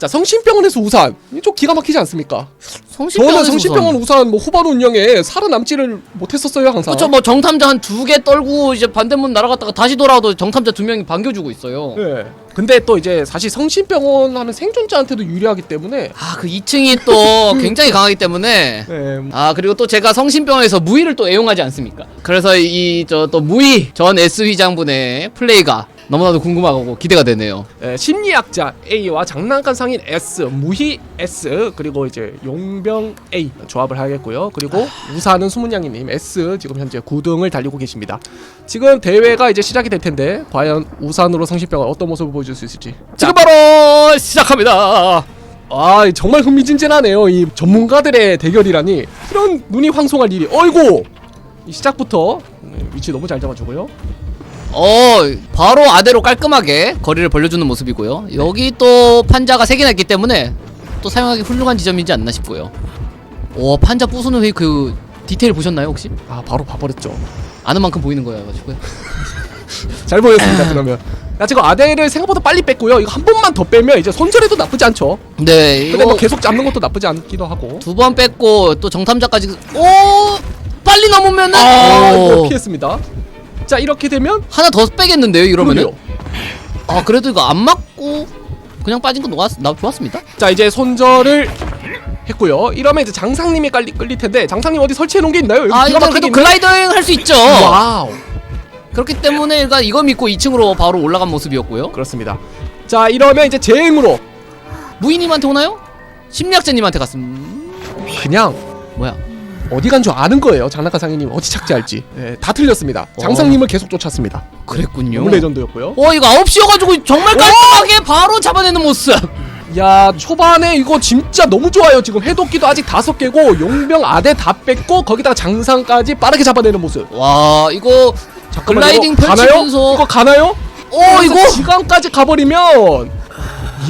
자 성심병원에서 우산 이좀 기가 막히지 않습니까? 성심병원 성심병원 우산 뭐 후반 운영에 살아남지를 못했었어요 항상. 그렇죠 뭐 정탐자 한 두 개 떨고 이제 반대문 날아갔다가 다시 돌아와도 정탐자 두 명이 반겨주고 있어요 네. 근데 또 이제 사실 성심병원 하는 생존자한테도 유리하기 때문에 아 그 2층이 또 굉장히 강하기 때문에 네. 아 그리고 또 제가 성심병원에서 무의를 또 애용하지 않습니까 그래서 이 저 또 무의 전 S 위장분의 플레이가 너무나도 궁금하고 기대가 되네요 에, 심리학자 A와 장난감 상인 S, 무희 S 그리고 이제 용병 A 조합을 하겠고요. 그리고 우사는 수문양이님 S 지금 현재 9등을 달리고 계십니다. 지금 대회가 이제 시작이 될 텐데 과연 우산으로 성심병원 어떤 모습을 보여줄 수 있을지 지금 바로 시작합니다 아 정말 흥미진진하네요. 이 전문가들의 대결이라니 이런 눈이 황송할 일이. 어이구 이 시작부터 네, 위치 너무 잘 잡아주고요. 어 바로 아대로 깔끔하게 거리를 벌려주는 모습이고요 여기 또 판자가 세 개나 있기 때문에 또 사용하기 훌륭한 지점이지 않나 싶고요 오 판자 부수는 회그 디테일 보셨나요 혹시? 아 바로 봐버렸죠. 아는 만큼 보이는 거여 가지고요 잘 보였습니다. 그러면. 야 지금 아델을 생각보다 빨리 뺐고요. 이거 한 번만 더 빼면 이제 손절해도 나쁘지 않죠. 네 근데 뭐 계속 잡는 것도 나쁘지 않기도 하고. 두 번 뺐고 또 정탐자까지 오 빨리 넘으면은 아, 피했습니다. 자 이렇게 되면 하나 더 빼겠는데요 이러면은 그러게요. 아 그래도 이거 안 맞고 그냥 빠진 건 좋았, 나 좋았습니다 자 이제 손절을 했고요. 이러면 이제 장상님이 깔리, 끌릴 텐데 장상님 어디 설치해 놓은 게 있나요? 여기 아 기가 막히게 그래도 있네? 글라이더잉 할수 있죠 와우. 그렇기 때문에 일단 이거 믿고 2층으로 바로 올라간 모습이었고요 그렇습니다. 자 이러면 이제 제행으로 무인님한테 오나요? 심리학자님한테 갔음 그냥 뭐야 어디 간 줄 아는 거예요. 장난감 상인님 어디 착지할지. 네, 다 틀렸습니다. 어. 장상님을 계속 쫓았습니다. 그랬군요 너무 레전드였고요. 어 이거 9시여가지고 정말 깔끔하게 바로 잡아내는 모습 야 초반에 이거 진짜 너무 좋아요. 지금 해독기도 아직 다섯 개고 용병 아대 다 뺐고 거기다가 장상까지 빠르게 잡아내는 모습. 와 이거 잠깐만요. 글라이딩 이거 가나요? 펼치면서 이거 가나요? 어 이거 지강까지 가버리면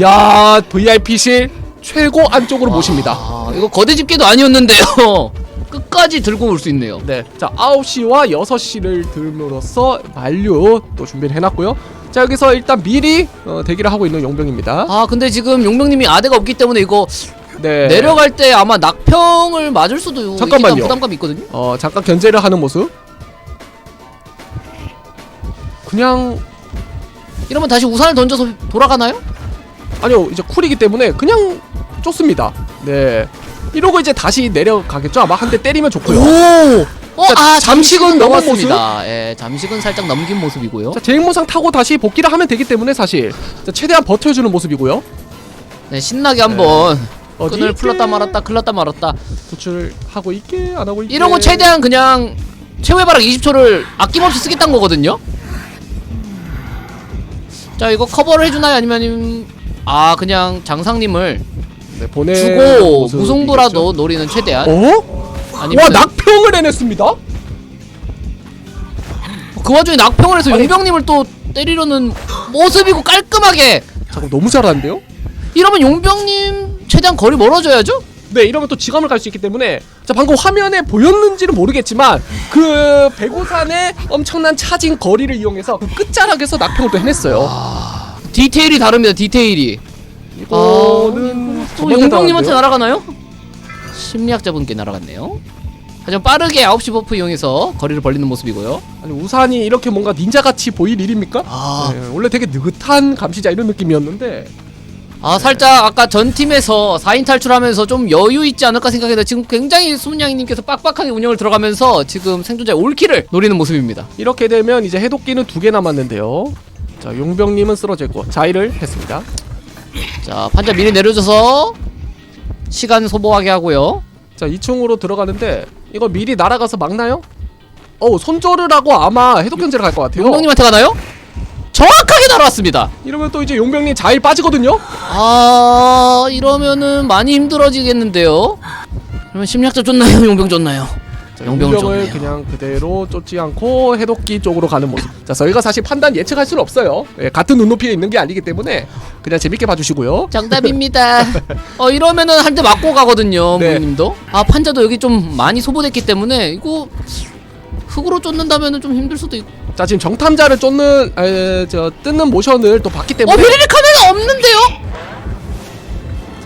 야 VIP실 최고 안쪽으로 모십니다. 아, 이거 거대 집게도 아니었는데요 끝까지 들고 올 수 있네요 네, 자 9시와 6시를 들므로써 만료 또 준비를 해놨고요. 자 여기서 일단 미리 어, 대기를 하고 있는 용병입니다. 아 근데 지금 용병님이 아대가 없기 때문에 이거 네, 내려갈 때 아마 낙평을 맞을 수도 잠깐만요. 있겠다는 부담감이 있거든요 어 잠깐 견제를 하는 모습. 그냥 이러면 다시 우산을 던져서 돌아가나요? 아니요 이제 쿨이기 때문에 그냥 쫓습니다. 네. 이러고 이제 다시 내려가겠죠. 아마 한 대 때리면 좋고요. 오! 어, 자, 아, 잠식은 넘었습니다. 예, 잠식은 살짝 넘긴 모습이고요. 자 제행모상 타고 다시 복귀를 하면 되기 때문에 사실 자, 최대한 버텨주는 모습이고요. 네, 신나게 한번 어디 끈을 있게? 풀었다 말았다, 클렀다 말았다. 구출을 하고 있게 안 하고 있게. 이러고 최대한 그냥 최후의 바락 20초를 아낌없이 쓰겠다는 거거든요. 자, 이거 커버를 해주나요? 아니면 아 그냥 장상님을 네, 보내 주고 무승부라도 노리는 최대한. 어? 아니면 와 낙평을 해냈습니다. 그 와중에 낙평을 해서 아니. 용병님을 또 때리려는 모습이고 깔끔하게. 잠깐 너무 잘하는데요? 이러면 용병님 최대한 거리 멀어져야죠? 네 이러면 또 지감을 갈 수 있기 때문에 자 방금 화면에 보였는지는 모르겠지만 그 배고산의 엄청난 차진 거리를 이용해서 그 끝자락에서 낙평을 또 해냈어요. 아, 디테일이 다릅니다. 디테일이. 이거는 또 정말 용병님한테? 날아가나요? 심리학자분께 날아갔네요. 하지만 빠르게 9시 버프 이용해서 거리를 벌리는 모습이고요. 아니 우산이 이렇게 뭔가 닌자같이 보일 일입니까? 아, 네, 원래 되게 느긋한 감시자 이런 느낌이었는데 아 살짝 아까 전 팀에서 4인 탈출하면서 좀 여유 있지 않을까 생각했는데 지금 굉장히 수문양이님께서 빡빡하게 운영을 들어가면서 지금 생존자의 올킬을 노리는 모습입니다. 이렇게 되면 이제 해독기는 두 개 남았는데요. 자 용병님은 쓰러져 있고 자의를 했습니다. 자 판자 미리 내려줘서 시간 소모하게 하고요. 자 2층으로 들어가는데 이거 미리 날아가서 막나요? 어우 손절을 하고 아마 해독 견제를 갈 것 같아요. 용병님한테 가나요? 정확하게 날아왔습니다. 이러면 또 이제 용병님 자일 빠지거든요. 아 이러면은 많이 힘들어지겠는데요. 그러면 심리학자 쫓나요? 용병 쫓나요? 자, 용병을 용병을 쫓네요. 그냥 그대로 쫓지 않고 해독기 쪽으로 가는 모습. 자 저희가 사실 판단 예측할 수는 없어요. 예, 같은 눈높이에 있는 게 아니기 때문에 그냥 재밌게 봐주시고요. 정답입니다. 어 이러면은 한 대 맞고 가거든요, 네. 무님도. 아 판자도 여기 좀 많이 소모됐기 때문에 이거 흙으로 쫓는다면은 좀 힘들 수도 있고. 자 지금 정탐자를 쫓는 에, 저 뜯는 모션을 또 봤기 어 때문에 베리릭 카메라 없는데요?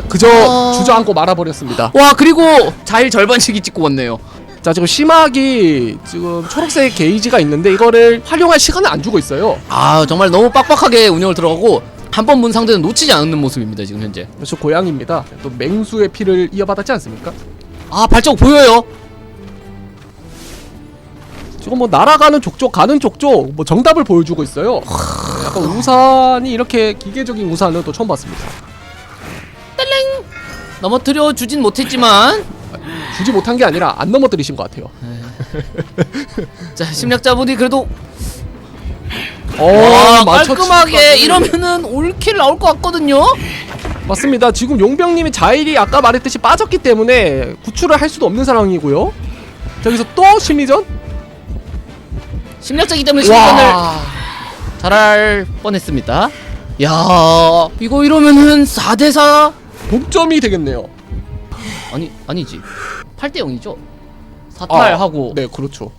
그저 아. 주저앉고 말아버렸습니다. 와 그리고 자일 절반씩이 찍고 왔네요. 자 지금 심학이 지금 초록색 게이지가 있는데 이거를 활용할 시간을 안 주고 있어요. 아 정말 너무 빡빡하게 운영을 들어가고 한 번 문 상대는 놓치지 않는 모습입니다 지금 현재. 저 고양입니다. 또 맹수의 피를 이어받았지 않습니까? 아 발자국 보여요. 지금 뭐 날아가는 족족 가는 족족 뭐 정답을 보여주고 있어요. 약간 우산이 이렇게 기계적인 우산은 또 처음 봤습니다. 넘어뜨려 주진 못했지만 주지 못한 게 아니라 안 넘어뜨리신 것 같아요. 자 심리학자분이 그래도 어, 와 맞췄- 깔끔하게 이러면은 올킬 나올 것 같거든요. 맞습니다. 지금 용병님이 자일이 아까 말했듯이 빠졌기 때문에 구출을 할 수도 없는 상황이고요. 자, 여기서 또 심리전? 심리학자이기 때문에 시간을 잘할 뻔했습니다. 야 이거 이러면은 4대4 동점이 되겠네요. 아니 아니지 8대 0이죠. 사탈하고 네, 그렇죠.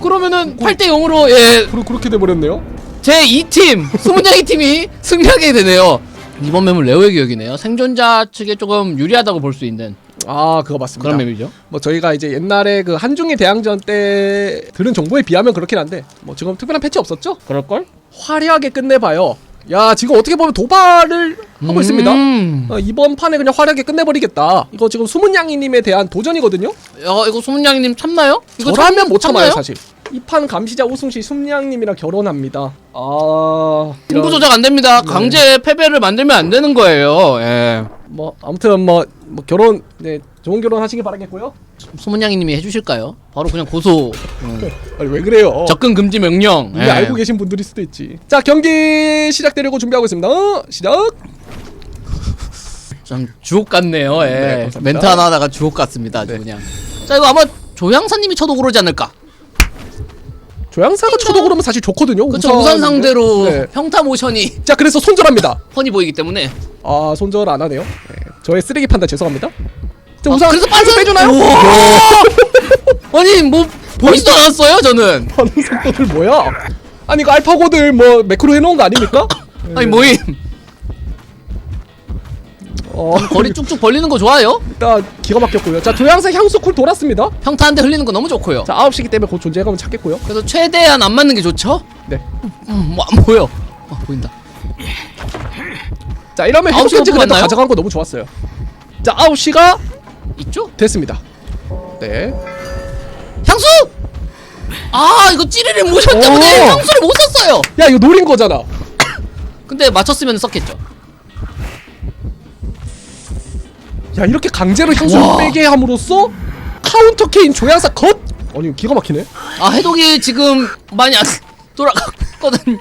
그러면은 8대 0으로 예 그러, 그렇게 돼버렸네요. 제 2팀 수문양이 팀이 승리하게 되네요. 이번 맵은 레오의 기억이네요. 생존자 측에 조금 유리하다고 볼 수 있는 아, 그거 맞습니다. 그런 맵이죠. 뭐 저희가 이제 옛날에 그 한중일 대항전 때 들은 정보에 비하면 그렇긴 한데 뭐 지금 특별한 패치 없었죠? 그럴 걸? 화려하게 끝내봐요. 야, 지금 어떻게 보면 도발을 하고 있습니다. 음. 어, 이번 판에 그냥 화려하게 끝내버리겠다. 이거 지금 수문양이님에 대한 도전이거든요. 야 이거 수문양이님 참나요? 이거 저라면 참- 못 참아요 참나요? 사실. 이 판 감시자 우승시 수문양님이랑 결혼합니다. 아, 승부 조작 안 됩니다. 네. 강제 패배를 만들면 안 되는 거예요. 예. 뭐 아무튼 뭐, 뭐 결혼 네 좋은 결혼 하시길 바라겠고요. 수문양이님이 해주실까요? 바로 그냥 고소 음. 아니, 왜 그래요? 접근 금지 명령. 이미 예. 알고 계신 분들일 수도 있지. 자 경기 시작되려고 준비하고 있습니다. 어, 시작. 좀 주옥 같네요. 예. 네, 감사합니다. 멘트 하나 하다가 주옥 같습니다. 아주 네. 그냥. 자 이거 아마 조향사님이 쳐도 그러지 않을까? 조향사가 쳐도 그러면 사실 좋거든요. 그렇죠. 우산 우산인데. 상대로 네. 평타 모션이 자 그래서 손절합니다. 펀이 보이기 때문에. 아 손절 안 하네요. 네. 저의 쓰레기 판단 죄송합니다. 자 아, 우산 그래서 빠져 빼주나요? 아니 뭐 보이지도 않았어요 저는. 반응 속도들 뭐야? 아니 이거 알파고들 뭐 매크로 해놓은 거 아닙니까? 아니 모임 어 거리 쭉쭉 벌리는 거 좋아요. 일단 기가 막혔고요. 자 조향사 향수 쿨 돌았습니다. 평타 한 대 흘리는 거 너무 좋고요. 자 9시기 때문에 곧 존재감을 찾겠고요. 그래서 최대한 안 맞는 게 좋죠. 네. 음, 뭐 안 보여. 어, 보인다. 자 이러면 아홉 시가 해독gen지 그래도 뽑았나요? 가져간 거 너무 좋았어요. 자 9시가 있죠? 됐습니다. 네. 향수! 아 이거 찌르르 모션 때문에 오. 향수를 못 썼어요. 야 이거 노린 거잖아. 근데 맞췄으면 썼겠죠. 야 이렇게 강제로 향수를 와. 빼게 함으로써 카운터 케인 조향사 컷. 아니 기가 막히네. 아 해독이 지금 많이 안 돌아갔거든요.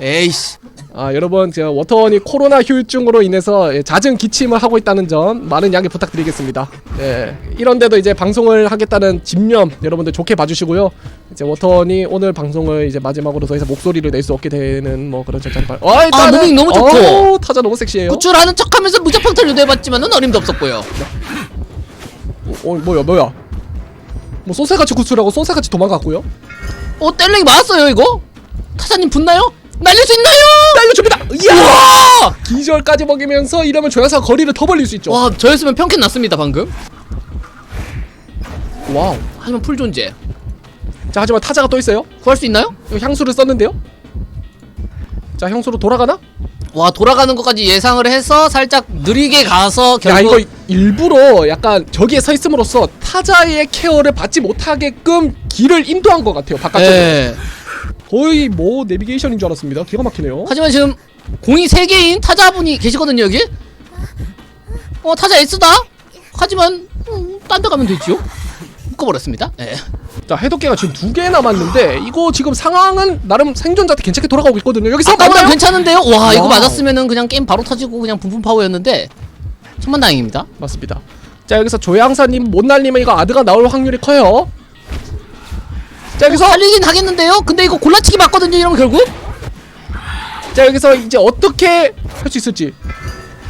에이씨. 아 여러분 제가 워터원이 코로나 휴유증으로 인해서 예, 잦은 기침을 하고 있다는 점 많은 양해 부탁드리겠습니다. 예, 이런데도 이제 방송을 하겠다는 집념 여러분들 좋게 봐주시고요. 이제 워터원이 오늘 방송을 이제 마지막으로 더 이상 목소리를 낼 수 없게 되는 뭐 그런 절차를 발. 아, 일단은- 무빙 너무 좋고. 어우, 타자 너무 섹시해요. 구출하는 척하면서 무자평타를 유도해봤지만은 어림도 없었고요. 어 뭐야 뭐야. 뭐 소세같이 구출하고 소세같이 도망갔고요. 어 뗄랭이 맞았어요 이거? 타사님 붙나요? 날릴 수 있나요? 날려줍니다. 이야. 기절까지 먹이면서 이러면 조향사가 거리를 더 벌릴 수 있죠. 와 저였으면 평캔 났습니다 방금. 와우. 하지만 풀 존재. 자 하지만 타자가 또 있어요. 구할 수 있나요? 이거 향수를 썼는데요. 자 향수로 돌아가나? 와 돌아가는 것까지 예상을 해서 살짝 느리게 가서 결국 야 이거 일부러 약간 저기에 서 있음으로써 타자의 케어를 받지 못하게끔 길을 인도한 것 같아요 바깥쪽으로 예. 거의 뭐 내비게이션인 줄 알았습니다. 기가 막히네요. 하지만 지금 공이 3개인 타자분이 계시거든요 여기. 어 타자 S다? 하지만 음, 딴데 가면 되지요? 묶어버렸습니다. 예. 자 해독계가 지금 두 개 남았는데 이거 지금 상황은 나름 생존자한테 괜찮게 돌아가고 있거든요. 여기서 아까보다? 괜찮은데요? 와 이거 와우. 맞았으면은 그냥 게임 바로 터지고 그냥 분분 파워였는데 천만다행입니다. 맞습니다. 자 여기서 조향사님 못 날리면 이거 아드가 나올 확률이 커요 자 여기서 살리긴 하겠는데요? 근데 이거 골라치기 맞거든요 이러면 결국 자 여기서 이제 어떻게 할 수 있을지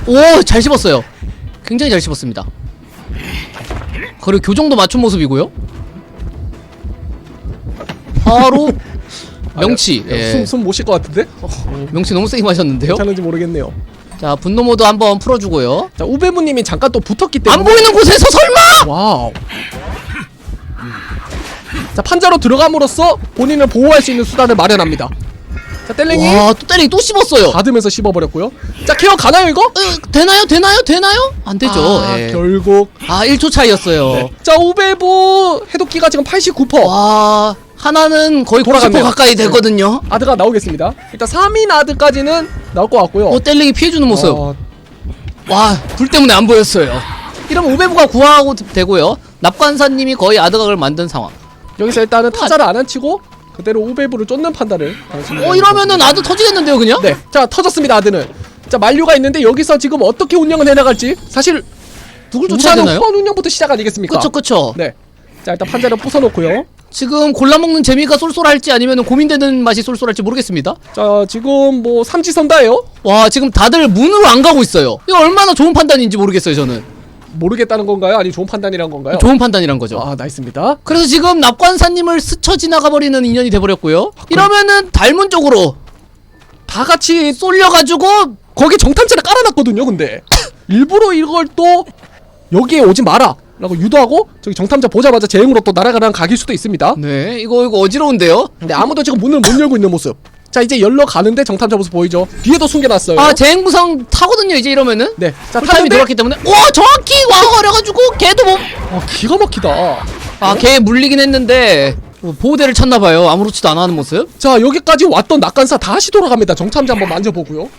오 잘 씹었어요 굉장히 잘 씹었습니다 그리고 교정도 맞춘 모습이고요 바로 명치 예. 숨 못 쉴 것 같은데 명치 너무 세게 마셨는데요? 괜찮은지 모르겠네요 자 분노 모드 한번 풀어주고요. 자 우베부님이 잠깐 또 붙었기 때문에 안 보이는 곳에서 설마? 와우. 자 판자로 들어감으로써 본인을 보호할 수 있는 수단을 마련합니다. 자 뗄랭이 와또 때리기 또 씹었어요. 받으면서 씹어버렸고요. 자 케어 가나요 이거? 으, 되나요? 되나요? 되나요? 안 되죠. 아, 예. 결국 아 1초 차이였어요. 네. 자 우베부 해독기가 지금 89%와 하나는 거의 90% 돌아갔네요. 가까이 되거든요. 아드가 나오겠습니다. 일단 3인 아드까지는 나올 것 같고요. 어 뗄링이 피해주는 모습. 어, 와 불 때문에 안 보였어요. 이러면 우베부가 구하고 되고요. 납관사님이 거의 아드각을 만든 상황. 여기서 일단은 타자를 안 앉히고 그대로 우베부를 쫓는 판단을 어 이러면은 아드 터지겠는데요 그냥? 네. 자, 터졌습니다, 아드는. 자, 만류가 있는데 여기서 지금 어떻게 운영을 해 나갈지 사실 누굴 쫓아야 우사는 되나요? 후반 운영부터 시작 아니겠습니까? 그쵸 그쵸. 네. 자, 일단 판자를 부숴 놓고요. 지금 골라먹는 재미가 쏠쏠할지 아니면 고민되는 맛이 쏠쏠할지 모르겠습니다. 자, 지금 뭐 삼지선다예요. 와 지금 다들 문으로 안 가고 있어요. 이거 얼마나 좋은 판단인지 모르겠어요 저는. 모르겠다는 건가요? 아니 좋은 판단이란 건가요? 좋은 판단이란 거죠. 아, 나이스입니다. 그래서 지금 납관사님을 스쳐 지나가 버리는 인연이 돼 버렸고요. 이러면은 달문 쪽으로 다 같이 쏠려가지고 거기 정탐자를 깔아놨거든요. 근데 일부러 이걸 또 여기에 오지 마라. 라고 유도하고 저기 정탐자 보자마자 제행으로 또 날아가는 각일 수도 있습니다. 네 이거 이거 어지러운데요. 근데 아무도 지금 문을 못 열고 있는 모습. 자 이제 열러 가는데 정탐자 모습 보이죠? 뒤에도 숨겨놨어요. 아 재행구성 타거든요 이제 이러면은. 네. 자 풀타임이 타는데 들어왔기 때문에 와 정확히 와버려가지고 걔도 뭐. 아 기가 막히다. 아걔 물리긴 했는데 뭐 보호대를 쳤나봐요. 아무렇지도 않아 하는 모습. 자 여기까지 왔던 낙관사 다시 돌아갑니다. 정참자 한번 만져보고요.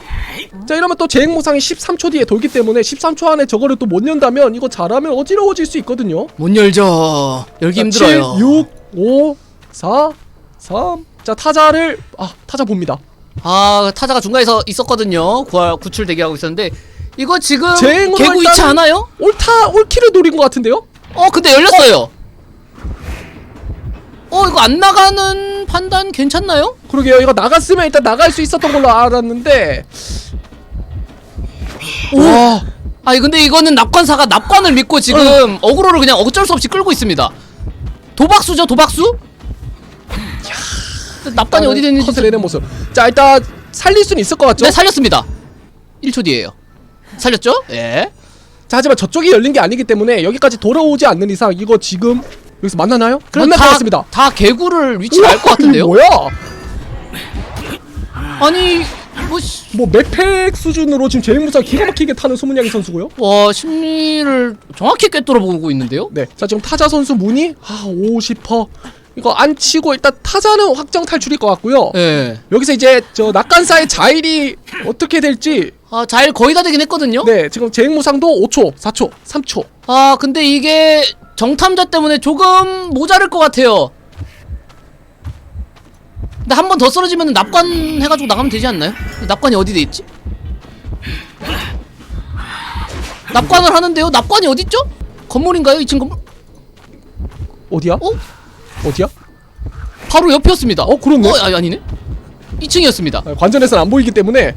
자 이러면 또 재행모상이 13초 뒤에 돌기 때문에 13초 안에 저거를 또 못 연다면 이거 잘하면 어지러워질 수 있거든요. 못 열죠. 열기 자, 힘들어요. 7, 6, 5, 4, 3. 자 타자를 아 타자 봅니다. 아 타자가 중간에서 있었거든요. 구할 구출 대기하고 있었는데 이거 지금 재행으로 개구 일단은- 있지 않아요? 옳다 옳기를 노린 것 같은데요? 어 근데 열렸어요. 어 이거 안 나가는 판단 괜찮나요? 그러게요. 이거 나갔으면 일단 나갈 수 있었던 걸로 알았는데. 와. 아 근데 이거는 납관사가 납관을 믿고 지금 어그로를 그냥 어쩔 수 없이 끌고 있습니다. 도박수죠 도박수? 근데 납관이 어디 됐는지 컷을 내는 모습. 자 일단 살릴 수는 있을 것 같죠? 네 살렸습니다. 1초 뒤에요. 살렸죠? 예. 자 하지만 저쪽이 열린 게 아니기 때문에 여기까지 돌아오지 않는 이상 이거 지금 여기서 만나나요? 그럼 만날 것 다, 같습니다. 다 개구를 위치를 알것 같은데요? 뭐야? 아니 뭐 씨, 뭐 맥팩 수준으로 지금 제임무사 기가 막히게 타는 소문양이 선수고요. 와 심리를 정확히 꿰뚫어 보고 있는데요? 네. 자 지금 타자 선수 문이 아 50퍼 이거 안 치고 일단 타자는 확정 탈출일 것 같고요. 예. 여기서 이제 저 낙관사의 자일이 어떻게 될지 아 잘 거의 다 되긴 했거든요. 네 지금 제행무상도 5초, 4초, 3초. 아 근데 이게 정탐자 때문에 조금 모자랄 것 같아요. 근데 한 번 더 쓰러지면 납관 해가지고 나가면 되지 않나요? 납관이 어디 돼 있지? 납관을 하는데요. 납관이 어디 있죠? 건물인가요? 2층 건물? 어디야? 어? 어디야? 바로 옆이었습니다. 어, 그렇네. 어, 아니, 아니네. 2층이었습니다. 아, 관전에서는 안 보이기 때문에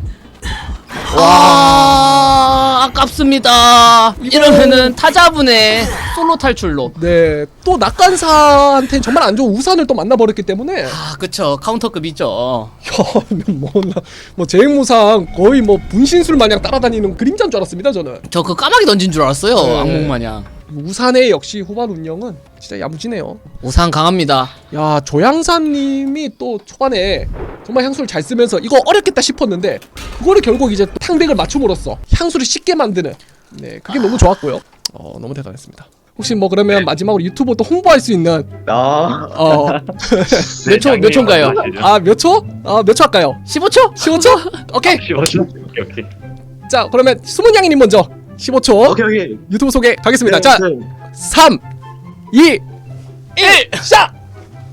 와, 아깝습니다. 이러면은 타자분의 솔로 탈출로. 네또 낙관사한테 정말 안 좋은 우산을 또 만나버렸기 때문에 아, 그쵸. 카운터급 있죠. 야뭐 뭐 제행무상 거의 뭐 분신술 마냥 따라다니는 그림자인 줄 알았습니다 저는 저 그 까마귀 던진 줄 알았어요. 네. 악몽 마냥. 우산의 역시 후반 운영은 진짜 야무지네요 우상 강합니다. 야 조양사님이 또 초반에 정말 향수를 잘 쓰면서 이거 어렵겠다 싶었는데 그거를 결국 이제 또 탕백을 맞춤으로써 향수를 쉽게 만드는 네 그게 너무 좋았고요 어 너무 대단했습니다 혹시 뭐 그러면 마지막으로 유튜브 또 홍보할 수 있는 아, 어 몇 초, 몇 초인가요? 아몇 초? 아 몇 초 할까요? 15초? 15초? 오케이 15초. 오케이, 오케이. 자 그러면 수문양이님 먼저 15초 오케이, 오케이. 유튜브 소개 가겠습니다 네, 자 네. 3 2 1 시작!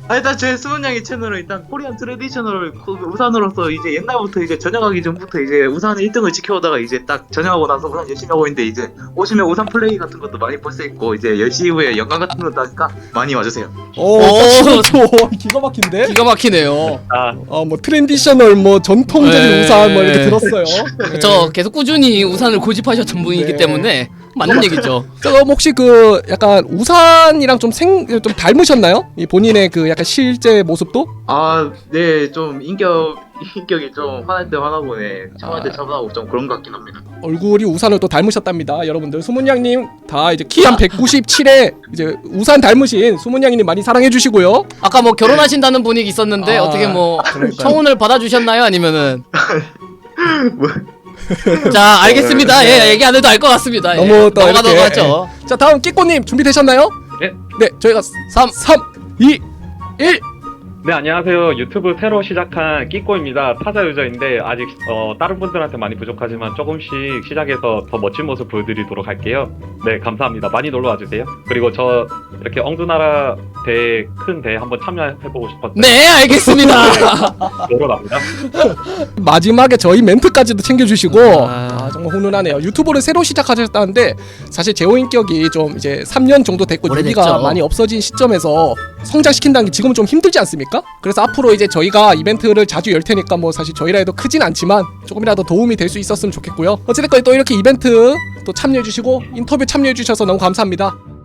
아, 일단 제 수문양이 채널은 일단 코리안 트레디셔널 그 우산으로서 이제 옛날부터 이제 전역하기 전부터 이제 우산의 1등을 지켜오다가 이제 딱 전역하고 나서 우산 열심히 하고 있는데 이제 오시면 우산 플레이 같은 것도 많이 볼 수 있고 이제 10시 이후에 영상 같은 것도 하니까 많이 와주세요. 오, 오. 15초 기가 막힌데? 기가 막히네요. 아, 어 뭐 트랜디셔널 뭐 전통적인 네. 우산 뭐 이렇게 들었어요 네. 저 계속 꾸준히 우산을 고집하셨던 분이기 네. 때문에 맞는 얘기죠. 자, 그럼 혹시 그 약간 우산이랑 좀 생 좀 닮으셨나요? 이 본인의 그 약간 실제 모습도? 아, 네, 좀 인격 인격이 좀 화날 때 화나고네 차분할 때 아. 차분하고 좀 그런 것 같긴 합니다 얼굴이 우산을 또 닮으셨답니다. 여러분들 수문양님 다 이제 키 한 197에 이제 우산 닮으신 수문양님 많이 사랑해 주시고요. 아까 뭐 결혼하신다는 분이 있었는데 아, 어떻게 뭐 그러니까요. 청혼을 받아주셨나요? 아니면은 뭐. 자 알겠습니다. 예 얘기 안 해도 알 것 같습니다. 예. 너무 또 넘어가 이렇게- 넘어가죠. 자 다음 끼꼬님 준비되셨나요? 예. 네 저희가 3 3, 2, 1 네 안녕하세요 유튜브 새로 시작한 끼꼬입니다 타자 유저인데 아직 어, 다른 분들한테 많이 부족하지만 조금씩 시작해서 더 멋진 모습 보여드리도록 할게요 네 감사합니다 많이 놀러 와 주세요 그리고 저 이렇게 엉두나라 대회 큰 대회 한번 참여해보고 싶었어요 네 알겠습니다. 놀러 갑니다 마지막에 저희 멘트까지도 챙겨주시고 아. 아, 정말 훈훈하네요. 유튜브를 새로 시작하셨다는데 사실 제호 인격이 좀 이제 3년 정도 됐고 오래됐죠. 유비가 많이 없어진 시점에서 성장시킨다는 게 지금은 좀 힘들지 않습니 까? 그래서 앞으로 이제 저희가 이벤트를 자주 열 테니까 뭐 사실 저희라 해도 크진 않지만 조금이라도 도움이 될 수 있었으면 좋겠고요. 어찌됐건 또 이렇게 이벤트 또 참여해주시고 인터뷰 참여해주셔서 너무 감사합니다.